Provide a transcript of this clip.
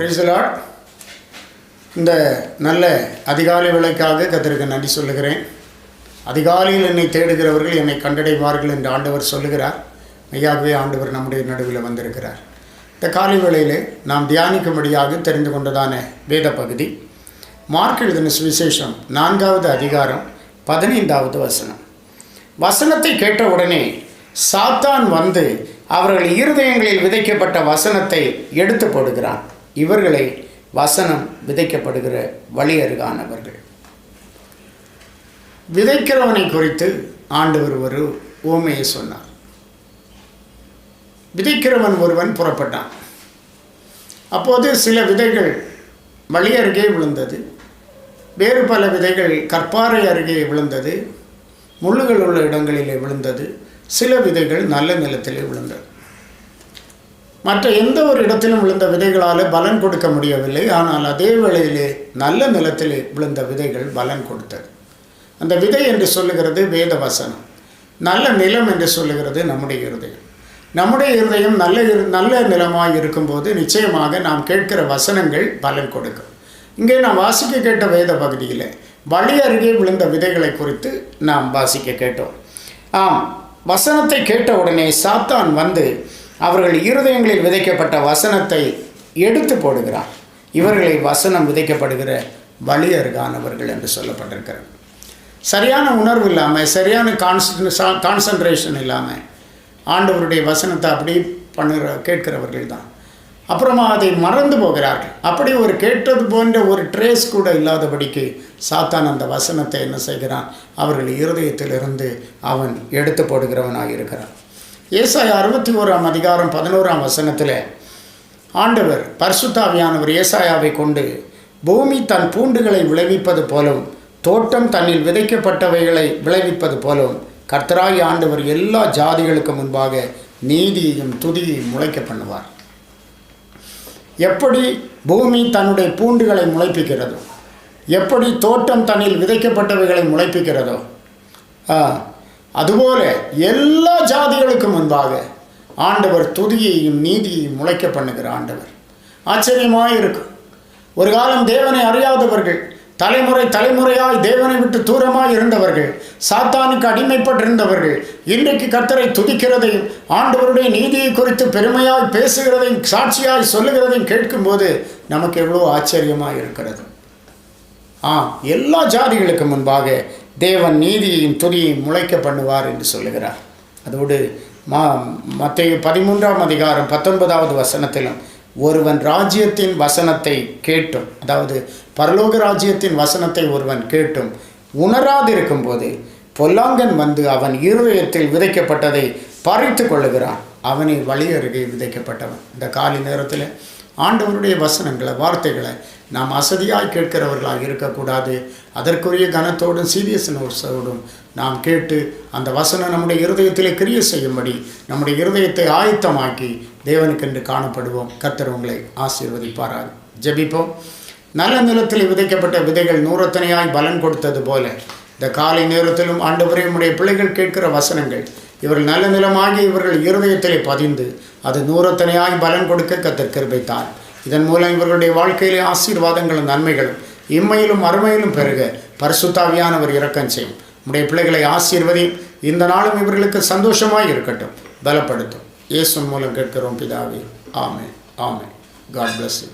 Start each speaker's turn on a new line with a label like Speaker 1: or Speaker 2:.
Speaker 1: பிரிசலாட் இந்த நல்ல அதிகாலை விலைக்காக கத்திற்கு நன்றி சொல்லுகிறேன். அதிகாலையில் என்னை தேடுகிறவர்கள் என்னை கண்டடைவார்கள் என்று ஆண்டவர் சொல்லுகிறார். மெய்யாகவே ஆண்டவர் நம்முடைய நடுவில் வந்திருக்கிறார். இந்த காலை வேளையிலே நாம் தியானிக்கும்படியாக தெரிந்து கொண்டதான வேத பகுதி. மார்க் எழுதின சுவிசேஷம் நான்காவது அதிகாரம் பதினைந்தாவது வசனம். வசனத்தை கேட்ட உடனே சாத்தான் வந்து அவர்கள் இருதயங்களில் விதைக்கப்பட்ட வசனத்தை எடுத்து போடுகிறான். இவர்களை வசனம் விதைக்கப்படுகிற வழியருகானவர்கள் விதைக்கிறவனை குறித்து ஆண்டவர் ஒரு ஓமையை சொன்னார். விதைக்கிறவன் ஒருவன் புறப்பட்டான். அப்போது சில விதைகள் வழி அருகே விழுந்தது. வேறு பல விதைகள் கற்பாறை அருகே விழுந்தது. முள்ளுகள் உள்ள இடங்களிலே விழுந்தது. சில விதைகள் நல்ல நிலத்திலே விழுந்தது. மற்ற எந்த ஒரு இடத்திலும் விழுந்த விதைகளால் பலன் கொடுக்க முடியவில்லை. ஆனால் அதே வேளையிலே நல்ல நிலத்திலே விழுந்த விதைகள் பலன் கொடுத்தது. அந்த விதை என்று சொல்லுகிறது வேத வசனம் நல்ல நிலம் என்று சொல்லுகிறது நம்முடைய இருதயம். நம்முடைய இருதயம் நல்ல இரு நல்ல நிலமாக இருக்கும்போது நிச்சயமாக நாம் கேட்கிற வசனங்கள் பலன் கொடுக்கும். இங்கே நாம் வாசிக்க கேட்ட வேத பகுதியில் வழி அருகே விழுந்த விதைகளை குறித்து நாம் வாசிக்க கேட்டோம். ஆம் வசனத்தை கேட்ட உடனே சாத்தான் வந்து அவர்கள் இருதயங்களில் விதைக்கப்பட்ட வசனத்தை எடுத்து போடுகிறான் இவர்களை வசனம் விதைக்கப்படுகிற வலியர்கானவர்கள் என்று சொல்லப்பட்டிருக்கிறது. சரியான உணர்வு இல்லாமல் சரியான கான்சன் கான்சன்ட்ரேஷன் இல்லாமல் ஆண்டவருடைய வசனத்தை அப்படி பண்ணுற கேட்கிறவர்கள் தான். அப்புறமா அதை மறந்து போகிறார்கள். அப்படி ஒரு கேட்டது போன்ற ஒரு ட்ரேஸ் கூட இல்லாதபடிக்கு சாத்தான் அந்த வசனத்தை என்ன செய்கிறான்? அவர்கள் இருதயத்திலிருந்து அவன் எடுத்து போடுகிறவனாக இருக்கிறான் ஏசாய் அறுபத்தி ஓராம் அதிகாரம் பதினோராம் வசனத்தில் ஆண்டவர் பர்சுத்தாவியானவர் ஏசாயாவை கொண்டு பூமி தன் பூண்டுகளை விளைவிப்பது போலவும் தோட்டம் தன்னில் விதைக்கப்பட்டவைகளை விளைவிப்பது போலவும் கர்த்தராகி ஆண்டவர் எல்லா ஜாதிகளுக்கு முன்பாக நீதியையும் துதியையும் முளைக்க பண்ணுவார். எப்படி பூமி தன்னுடைய பூண்டுகளை முளைப்பிக்கிறதோ எப்படி தோட்டம் தன்னில் விதைக்கப்பட்டவைகளை முளைப்பிக்கிறதோ அதுபோல எல்லா ஜாதிகளுக்கு முன்பாக ஆண்டவர் துதியையும் நீதியையும் முளைக்க பண்ணுகிற ஆண்டவர். ஆச்சரியமாக இருக்கும். ஒரு காலம் தேவனை அறியாதவர்கள் தலைமுறை தலைமுறையாய் தேவனை விட்டு தூரமாய் இருந்தவர்கள் சாத்தானுக்கு அடிமைப்பட்டிருந்தவர்கள் இன்றைக்கு கத்தரை துதிக்கிறதையும் ஆண்டவருடைய நீதியை குறித்து பெருமையாய் பேசுகிறதையும் சாட்சியாய் சொல்லுகிறதையும் கேட்கும்போது நமக்கு எவ்வளோ ஆச்சரியமாக இருக்கிறது. ஆ எல்லா ஜாதிகளுக்கு முன்பாக தேவன் நீதியையும் துதியையும் முளைக்க பண்ணுவார் என்று சொல்லுகிறார். அதோடு மா மத்திய பதிமூன்றாம் அதிகாரம் பத்தொன்பதாவது வசனத்திலும் ஒருவன் ராஜ்யத்தின் வசனத்தை கேட்டும் அதாவது பரலோக ராஜ்யத்தின் வசனத்தை ஒருவன் கேட்டும் உணராதிருக்கும் போது பொல்லாங்கன் வந்து அவன் இருதயத்தில் விதைக்கப்பட்டதை பறித்து கொள்ளுகிறான். அவனை வழி அருகே விதைக்கப்பட்டவன். இந்த காலை நேரத்தில் ஆண்டவருடைய வசனங்களை வார்த்தைகளை நாம் அசதியாய் கேட்கிறவர்களாக இருக்கக்கூடாது. அதற்குரிய கனத்தோடும் சீரியஸ்னோடும் நாம் கேட்டு அந்த வசனம் நம்முடைய இருதயத்திலே கிரிய செய்யும்படி நம்முடைய இருதயத்தை ஆயத்தமாக்கி தேவனுக்கென்று காணப்படுவோம். கத்தர் உங்களை ஆசீர்வதிப்பாராக. ஜபிப்போம். நல்ல நிலத்தில் விதைக்கப்பட்ட விதைகள் நூறத்தனையாய் பலன் கொடுத்தது போல இந்த காலை நேரத்திலும் ஆண்டவரே நம்முடைய பிள்ளைகள் கேட்கிற வசனங்கள் இவர்கள் நல்ல நிலமாகி இவர்கள் இருதயத்திலே பதிந்து அது நூறத்தனையாகி பலன் கொடுக்க கத்தர் கிருபைத்தார். இதன் மூலம் இவர்களுடைய வாழ்க்கையிலே ஆசீர்வாதங்களும் நன்மைகளும் இம்மையிலும் அருமையிலும் பெருக. பரிசுத்தாவியானவர் இறக்கம் செய்யும். உடைய பிள்ளைகளை ஆசீர்வதி இந்த நாளும் இவர்களுக்கு சந்தோஷமாக இருக்கட்டும். பலப்படுத்தும். இயேசு மூலம் கேட்கிறோம் பிதாவே. ஆமே ஆமே காட் பிளஸ் யூ